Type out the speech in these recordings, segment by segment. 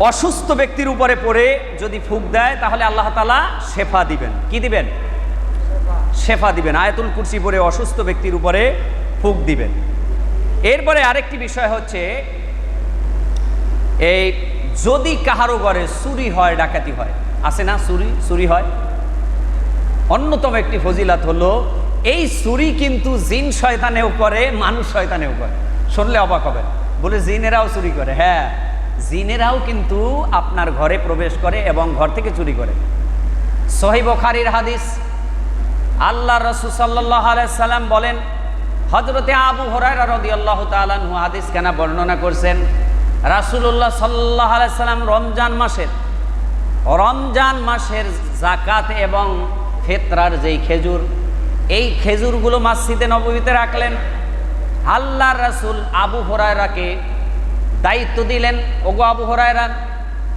অসুস্থ ব্যক্তির উপরে পড়ে যদি ফুক দেয়, তাহলে আল্লাহ তালা শেফা দিবেন। কি দিবেন? শেফা দিবেন। আয়াতুল কুরসি পরে অসুস্থ ব্যক্তির উপরে ফুক দিবেন। এরপরে আরেকটি বিষয় হচ্ছে, এই যদি কাহারো ঘরে চুরি হয়, ডাকাতি হয়, আছে না চুরি? চুরি হয়? অন্যতম একটি ফজিলাত হলো, এই চুরি কিন্তু জিন শয়তানেও করে, মানুষ শয়তানেও করে। শুনলে অবাক হবেন। বলে, জিনেরাও চুরি করে। হ্যাঁ। জিনেরাও কিন্তু আপনার ঘরে প্রবেশ করে এবং ঘর থেকে চুরি করে। সহি বখারির হাদিস আল্লাহ রসুল সাল্লাহ সাল্লাম বলেন হজরতে আবু হরাইরা রদি আল্লাহ তালু হাদিস কেনা বর্ণনা করছেন রাসুল্লাহ সাল্লাহ সাল্লাম রমজান মাসের রমজান মাসের জাকাত এবং ফেতরার যেই খেজুর, এই খেজুরগুলো মসজিদে নবমীতে রাখলেন। আল্লাহ রাসুল আবু হরায়রাকে দায়িত্ব দিলেন, ওগো আবু হরায়রা,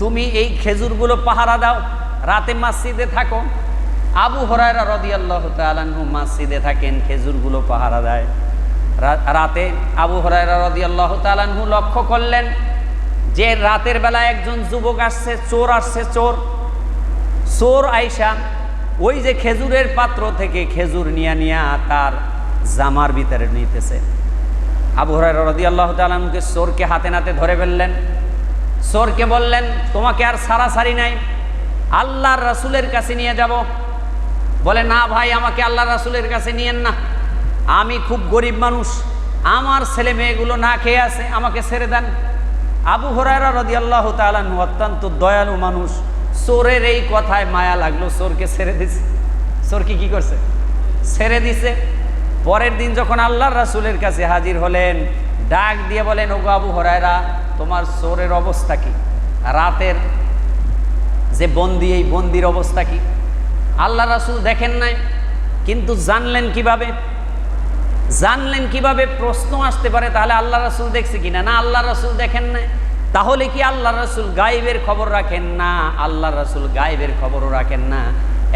তুমি এই খেজুরগুলো পাহারা দাও, রাতে মসজিদে থাকো। আবু হরায়রা রদি আল্লাহ তালানহু মসজিদে থাকেন, খেজুরগুলো পাহারা দেয়। রাতে আবু হরায়রা রদি আল্লাহ তালানহু লক্ষ্য করলেন যে রাতের বেলা একজন যুবক আসছে, চোর আসছে, চোর। চোর আইসা ওই যে খেজুরের পাত্র থেকে খেজুর নিয়া নিয়া তার জামার ভিতরে নিতেছে। আবু হরাই রদি আল্লাহ তালকে সোরকে হাতে নাতে ধরে ফেললেন। সোরকে বললেন, তোমাকে আর সারা সারি নাই। আল্লাহর রাসুলের কাছে নিয়ে যাব। বলে, না ভাই, আমাকে আল্লাহ রাসুলের কাছে নিয়েন না। আমি খুব গরিব মানুষ। আমার ছেলে মেয়েগুলো না খেয়ে আছে, আমাকে ছেড়ে দেন। আবু হরাইরা রদি আল্লাহ তালানু অত্যন্ত দয়ালু মানুষ। চোরের এই কথায় মায়া লাগল, চোরকে ছেড়ে দিছে। চোর কি কি করছে? ছেড়ে দিছে। পরের দিন যখন আল্লাহর রাসুলের কাছে হাজির হলেন, ডাক দিয়ে বলেন, ওগো আবু হরাইরা তোমার চোরের অবস্থা কি? রাতের যে বন্দি, এই বন্দির অবস্থা কি? আল্লাহ রাসুল দেখেন নাই, কিন্তু জানলেন কীভাবে? জানলেন কীভাবে? প্রশ্ন আসতে পারে, তাহলে আল্লাহ রাসুল দেখছে কিনা? না আল্লাহ রাসুল দেখেন নাই। তাহলে কি আল্লাহ রাসুল গায়েবের খবর রাখেন? না আল্লাহ রাসুল গায়েবের খবরও রাখেন না।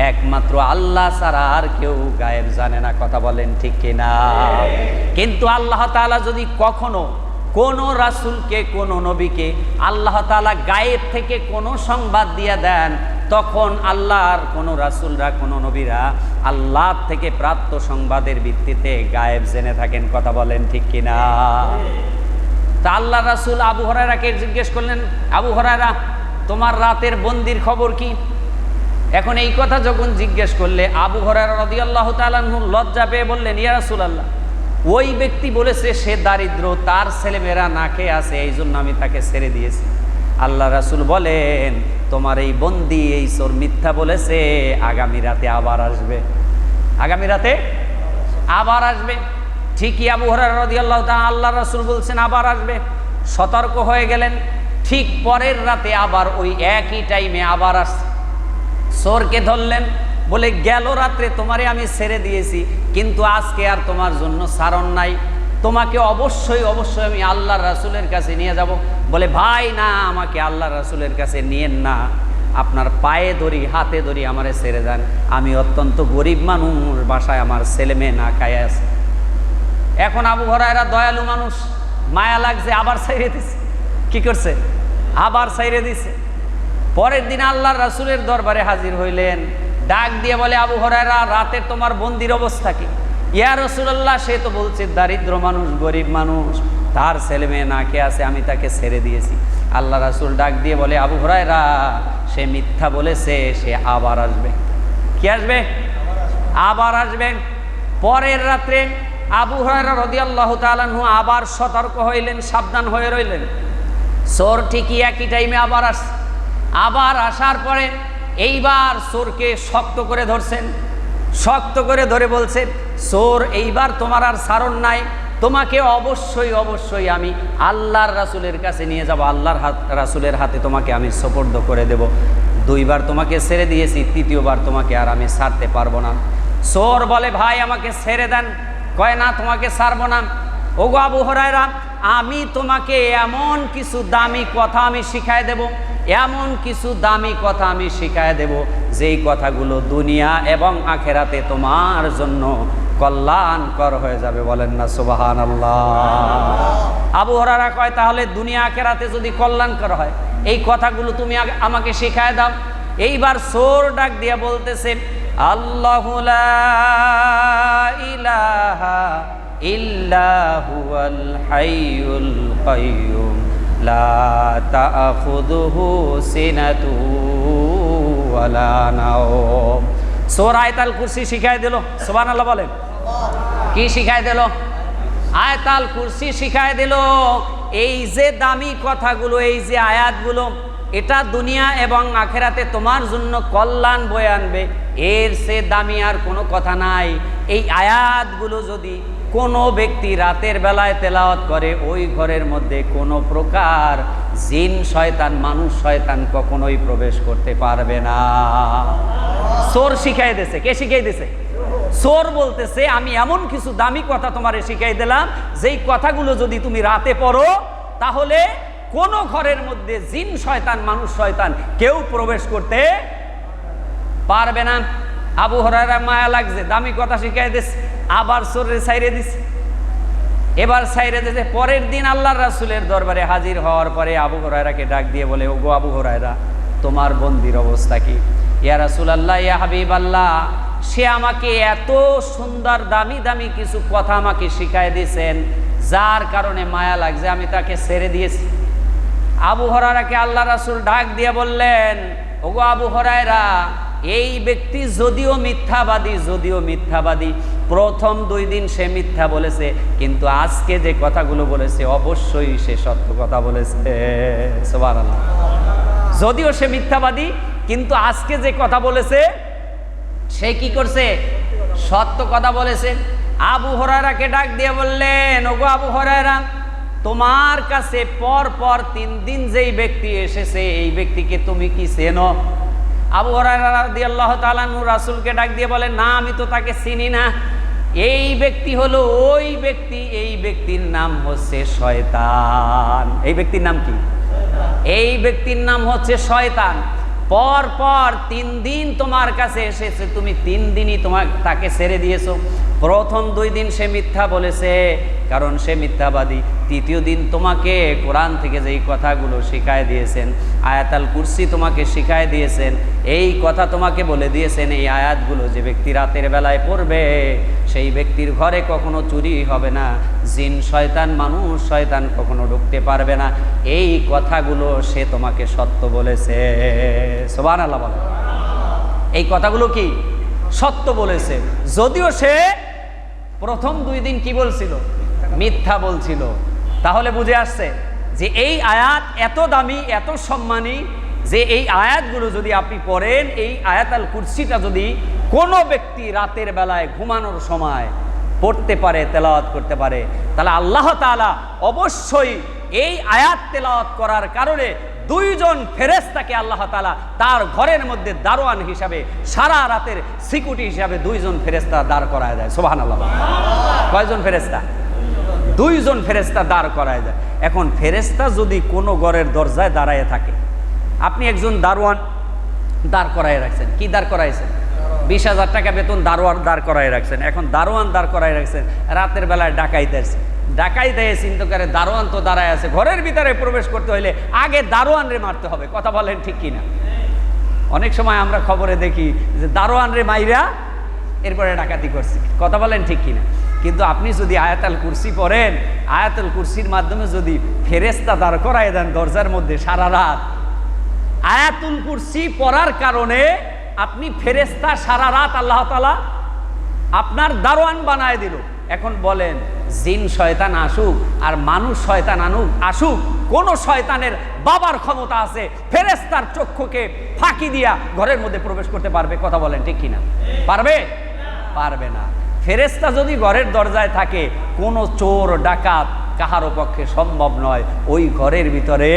একমাত্র আল্লাহ ছাড়া আর কেউ গায়েব জানে না, কথা বলেন ঠিক কিনা? কিন্তু আল্লাহ তাআলা যদি কখনো কোন রাসুলকে, কোন নবীকে আল্লাহ তাআলা গায়েব থেকে কোনো সংবাদ দিয়ে দেন, তখন আল্লাহর কোনো রাসুলরা, কোনো নবীরা আল্লাহ থেকে প্রাপ্ত সংবাদের ভিত্তিতে গায়েব জেনে থাকেন, কথা বলেন ঠিক কিনা? তা আল্লাহ রাসুল আবু হরাইরাকে জিজ্ঞেস করলেন, আবু হরাইরা তোমার রাতের বন্দির খবর কি? এখন এই কথা যখন জিজ্ঞেস করলে আবু হরাইরা রদি আল্লাহ তালাহু লজ্জা পেয়ে বললেন, ইয়া ওই ব্যক্তি বলেছে সে দারিদ্র, তার ছেলেমেয়েরা না খেয়ে আছে এই জন্য আমি তাকে ছেড়ে দিয়েছি। আল্লাহ রাসুল বলেন, তোমার এই বন্দি, এই চোর মিথ্যা বলেছে, আগামী রাতে আবার আসবে। আগামী রাতে আবার আসবে। ঠিকই আবু হরার রদি আল্লাহ আল্লাহ রাসুল বলছেন, আবার আসবে। সতর্ক হয়ে গেলেন। ঠিক পরের রাতে আবার ওই একই টাইমে আবার আসছে। চোরকে ধরলেন, বলে, গেল রাত্রে তোমারে আমি ছেড়ে দিয়েছি, কিন্তু আজকে আর তোমার জন্য সারণ নাই। তোমাকে অবশ্যই অবশ্যই আমি আল্লাহ রাসুলের কাছে নিয়ে যাব। বলে, ভাই, না, আমাকে আল্লাহ রাসুলের কাছে নিয়েন না। আপনার পায়ে ধরি, হাতে ধরি আমারে ছেড়ে যান আমি অত্যন্ত গরিব মানুষ, বাসায় আমার ছেলে মেয়ে না খায় আছে এখন আবু হরাইরা দয়ালু মানুষ, মায়া লাগছে, আবার ছাইরে দিছে। কি করছে? আবার ছাইরে দিছে। পরের দিন আল্লাহর রাসুলের দরবারে হাজির হইলেন। ডাক দিয়ে বলে, আবু হরাইরা রাতের তোমার বন্দির অবস্থা কি? ইয়া রসুল্লাহ সে তো বলছে, দারিদ্র মানুষ, গরিব মানুষ, তার ছেলে মেয়ে না কে আছে, আমি তাকে ছেড়ে দিয়েছি। আল্লাহ রাসুল ডাক দিয়ে বলে, আবু হরাইরা সে মিথ্যা বলেছে, সে আবার আসবে। কি আসবে? আবার আসবেন পরের রাত্রে আবু হরাইরা রদিয়াল্লাহ তালানহু আবার সতর্ক হইলেন, সাবধান হয়ে রইলেন। চোর ঠিকই একই টাইমে আবার আস আবার আসার পরে এইবার সোরকে শক্ত করে ধরছেন। শক্ত করে ধরে বলছে, সোর, এইবার তোমার আর সারণ নাই। তোমাকে অবশ্যই অবশ্যই আমি আল্লাহর রাসুলের কাছে নিয়ে যাব। আল্লাহর হাত, রাসুলের হাতে তোমাকে আমি সোপর্দ করে দেব। দুইবার তোমাকে ছেড়ে দিয়েছি, তৃতীয়বার তোমাকে আর আমি ছাড়তে পারব না। সোর বলে, ভাই, আমাকে ছেড়ে দেন। কয়, না, তোমাকে ছাড়বো না। ওগো আবু হরায়রা, আমি তোমাকে এমন কিছু দামি কথা আমি শিখায় দেব এমন কিছু দামি কথা আমি শিখায় দেব, যেই কথাগুলো দুনিয়া এবং আখেরাতে তোমার জন্য কল্যাণকর হয়ে যাবে। বলেন না সুবাহান আবু হরারা কয়, তাহলে দুনিয়া আখেরাতে যদি কল্যাণকর হয়, এই কথাগুলো তুমি আমাকে শেখায় দাও। এইবার সোর ডাক দিয়া বলতেছে, আল্লাহ ইল্লাহুল হাইয়ুল কাইয়ুম। লা তাখুযুহু সিনাতু ওয়ালা নাওম। সোর আয়তাল কুরসি শিখায় দিল, সুবহানাল্লাহ বলেন। কি শিখায় দিল? আয়তাল কুরসি শিখায় দিল, এই যে দামি কথাগুলো, এই যে আয়াতগুলো, এটা দুনিয়া এবং আখেরাতে তোমার জন্য কল্যাণ বয়ে আনবে। এর সে দামি আর কোনো কথা নাই। এই আয়াতগুলো যদি কোনো ব্যক্তি রাতের বেলায় তেলাওয়াত করে, ওই ঘরের মধ্যে কোনো প্রকার জিন শয়তান, মানুষ শয়তান কখনোই প্রবেশ করতে পারবে না। সোর শিখাই দিছে। কে শিখাই দিছে? সোর বলতেছে, আমি এমন কিছু দামি কথা তোমারে শিখাই দিলাম, যেই কথাগুলো যদি তুমি রাতে পড়ো, তাহলে কোন ঘরের মধ্যে জিন শয়তান, মানুষ শয়তান কেউ প্রবেশ করতে পারবে না। আবু মায়া লাগছে, দামি কথা শিখাই দিস আবার সোরে সাইরে দিছে। এবার সাইরে দিতে পরের দিন আল্লাহ রাসুলের দরবারে হাজির হওয়ার পরে আবু হরাইরাকে ডাক দিয়ে বলে ও গো আবু হরাইরা তোমার বন্দির অবস্থা কি? ইয়া রাসুল আল্লাহ ইয়া হাবিব আল্লাহ সে আমাকে এত সুন্দর দামি দামি কিছু কথা আমাকে শিখায় দিয়েছেন, যার কারণে মায়া লাগছে, আমি তাকে ছেড়ে দিয়েছি। আবু হরারাকে আল্লাহ রাসুল ডাক দিয়ে বললেন, ওগো আবু হরায়রা, এই ব্যক্তি যদিও মিথ্যাবাদী যদিও মিথ্যাবাদী প্রথম দুই দিন সে মিথ্যা বলেছে, কিন্তু আজকে যে কথাগুলো বলেছে, অবশ্যই সে সত্য কথা বলেছে। যদিও সে মিথ্যাবাদী, কিন্তু আজকে যে কথা বলেছে, সে কি করছে? সত্য কথা বলেছে। আবু হরারাকে ডাক দিয়ে বললেন, ওগো আবু হরারা তোমার কাছে পর পর তিন দিন যেই ব্যক্তি এসেছে, এই ব্যক্তিকে তুমি কি চেনো? আবু হরারি আল্লাহ তালানু রাসুলকে ডাক দিয়ে বলে না, আমি তো তাকে চিনি না। এই ব্যক্তি হলো ওই ব্যক্তি, এই ব্যক্তির নাম হচ্ছে শয়তান। এই ব্যক্তির নাম কি? এই ব্যক্তির নাম হচ্ছে শয়তান। পর পর তিন দিন তোমার কাছে এসেছে, তুমি তিন দিনই তোমার তাকে ছেড়ে দিয়েছ। প্রথম দুই দিন সে মিথ্যা বলেছে, কারণ সে মিথ্যাবাদী। তৃতীয় দিন তোমাকে কোরআন থেকে যেই কথাগুলো শিখায় দিয়েছেন, আয়াতাল কুরসি তোমাকে শিখায় দিয়েছেন, এই কথা তোমাকে বলে দিয়েছেন, এই আয়াতগুলো যে ব্যক্তি রাতের বেলায় পড়বে, সেই ব্যক্তির ঘরে কখনো চুরি হবে না। জিন শয়তান, মানুষ শয়তান কখনো ঢুকতে পারবে না। এই কথাগুলো সে তোমাকে সত্য বলেছে। সোবান আল্লাহ বলে। এই কথাগুলো কি? সত্য বলেছে। যদিও সে প্রথম দুই দিন কি বলছিল? মিথ্যা বলছিল। তাহলে বুঝে আসছে যে এই আয়াত এত দামি, এত সম্মানী, যে এই আয়াতগুলো যদি আপনি পড়েন, এই আয়াতাল কুরসিটা যদি কোনো ব্যক্তি রাতের বেলায় ঘুমানোর সময় পড়তে পারে, তেলাওয়াত করতে পারে, তাহলে আল্লাহ তাআলা অবশ্যই এই আয়াত তেলাওয়াত করার কারণে দুইজন ফেরেস্তাকে আল্লাহ তালা তার ঘরের মধ্যে দারোয়ান হিসাবে সারা রাতের সিকিউরিটি হিসাবে দুইজন ফেরেস্তা দাঁড় করায় যায় সোবাহান আল্লাহ কয়জন ফেরেস্তা দুইজন ফেরেস্তা দাঁড় করায় যায় এখন ফেরেস্তা যদি কোনো ঘরের দরজায় দাঁড়ায় থাকে, আপনি একজন দারোয়ান দাঁড় করায় রাখছেন। কি দাঁড় করাইছেন? বিশ হাজার টাকা বেতন দারোয়ান দাঁড় করায় রাখছেন। এখন দারোয়ান দাঁড় করায় রাখছেন। রাতের বেলায় ডাকাই দিয়েছে ডাকাই দেয় চিন্তা করে দারোয়ান তো দাঁড়ায় আছে, ঘরের ভিতরে প্রবেশ করতে হইলে আগে দারোয়ান রে মারতে হবে, কথা বলেন ঠিক কিনা? অনেক সময় আমরা খবরে দেখি যে দারোয়ান রে মাইরা এরপরে ডাকাতি করছি, কথা বলেন ঠিক কিনা? কিন্তু আপনি যদি আয়াতাল কুরসি পড়েন, আয়াতাল কুরসির মাধ্যমে যদি ফেরেস্তা দাঁড় করায় দেন দরজার মধ্যে সারা রাত, আয়াতুল কুরসি পড়ার কারণে আপনি ফেরেস্তা সারা রাত আল্লাহ তালা আপনার দারোয়ান বানায় দিল। এখন বলেন, জিন শয়তান আসুক আর মানুষ শয়তান আনুক, আসুক, কোন শয়তানের বাবার ক্ষমতা আছে ফেরেস্তার চক্ষুকে ফাঁকি দিয়া ঘরের মধ্যে প্রবেশ করতে পারবে, কথা বলেন ঠিক কিনা? পারবে? পারবে না। ফেরেস্তা যদি ঘরের দরজায় থাকে, কোনো চোর, ডাকাত কাহারও পক্ষে সম্ভব নয় ওই ঘরের ভিতরে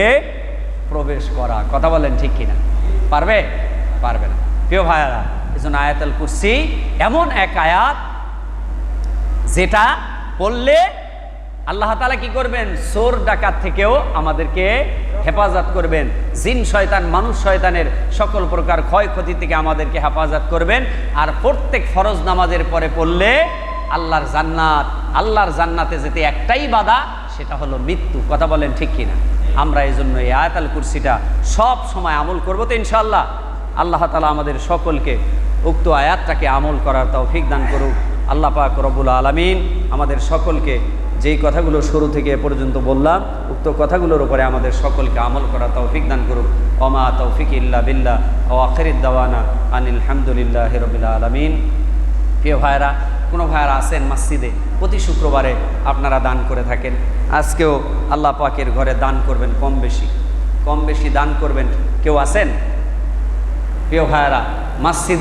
প্রবেশ করা, কথা বলেন ঠিক কিনা? পারবে? পারবে না। প্রিয় ভাইয়ারা, এজন্য আয়াতুল কুরসি এমন এক আয়াত যেটা পড়লে আল্লাহ তালা কি করবেন? সোর ডাকাত থেকেও আমাদেরকে হেফাজত করবেন। জিন শয়তান, মানুষ শয়তানের সকল প্রকার ক্ষয়ক্ষতি থেকে আমাদেরকে হেফাজত করবেন। আর প্রত্যেক ফরজ নামাজের পরে পড়লে আল্লাহর জান্নাত, আল্লাহর জান্নাতে যেতে একটাই বাধা, সেটা হলো মৃত্যু। কথা বলেন ঠিক কিনা? আমরা এই জন্য এই আয়াতাল কুরসিটা সব সময় আমল করব তো ইনশাল্লাহ আল্লাহ তালা আমাদের সকলকে উক্ত আয়াতটাকে আমল করার তৌফিক দান করুক। আল্লাহ পাক রব্বুল আলমিন আমাদের সকলকে যেই কথাগুলো শুরু থেকে এ পর্যন্ত বললাম, উক্ত কথাগুলোর উপরে আমাদের সকলকে আমল করা তৌফিক দান করুক। অমা তৌফিক ইল্লা বিল্লাহ ও আখরিদ দাওয়ানা আনিল হামদুলিল্লাহ রবিল আলমিন। প্রিয় ভাইরা কোনো ভাইয়ারা আছেন মসজিদে, প্রতি শুক্রবারে আপনারা দান করে থাকেন। আজকেও আল্লাহ পাকের ঘরে দান করবেন কম বেশি। কম বেশি দান করবেন। কেউ আছেন? প্রিয় ভাইয়ারা, মসজিদ